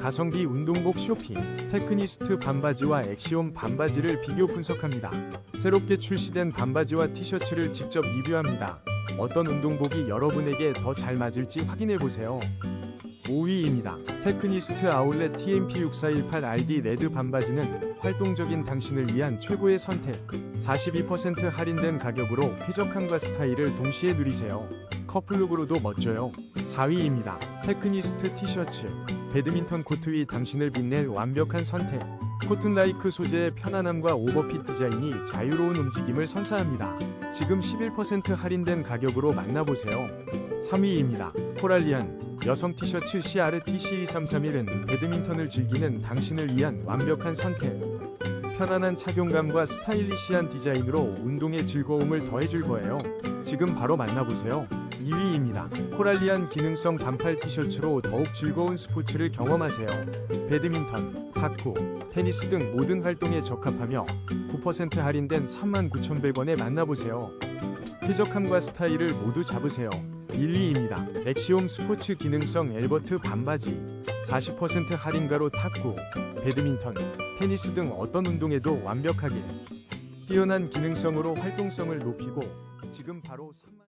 가성비 운동복 쇼핑, 테크니스트 반바지와 엑시온 반바지를 비교 분석합니다. 새롭게 출시된 반바지와 티셔츠를 직접 리뷰합니다. 어떤 운동복이 여러분에게 더 잘 맞을지 확인해보세요. 5위입니다. 테크니스트 아울렛 TMP6418RD 레드 반바지는 활동적인 당신을 위한 최고의 선택. 42% 할인된 가격으로 쾌적함과 스타일을 동시에 누리세요. 커플룩으로도 멋져요. 4위입니다. 테크니스트 티셔츠. 배드민턴 코트 위 당신을 빛낼 완벽한 선택. 코튼 라이크 소재의 편안함과 오버핏 디자인이 자유로운 움직임을 선사합니다. 지금 11% 할인된 가격으로 만나보세요. 3위입니다. 코랄리안 여성 티셔츠 CRTC2331은 배드민턴을 즐기는 당신을 위한 완벽한 선택. 편안한 착용감과 스타일리시한 디자인으로 운동의 즐거움을 더해줄 거예요. 지금 바로 만나보세요. 2위입니다. 코랄리안 기능성 반팔 티셔츠로 더욱 즐거운 스포츠를 경험하세요. 배드민턴, 탁구, 테니스 등 모든 활동에 적합하며 9% 할인된 39,100원에 만나보세요. 쾌적함과 스타일을 모두 잡으세요. 1위입니다. 엑시옴 스포츠 기능성 엘버트 반바지 40% 할인가로 탁구, 배드민턴, 테니스 등 어떤 운동에도 완벽하게 뛰어난 기능성으로 활동성을 높이고 지금 바로 3만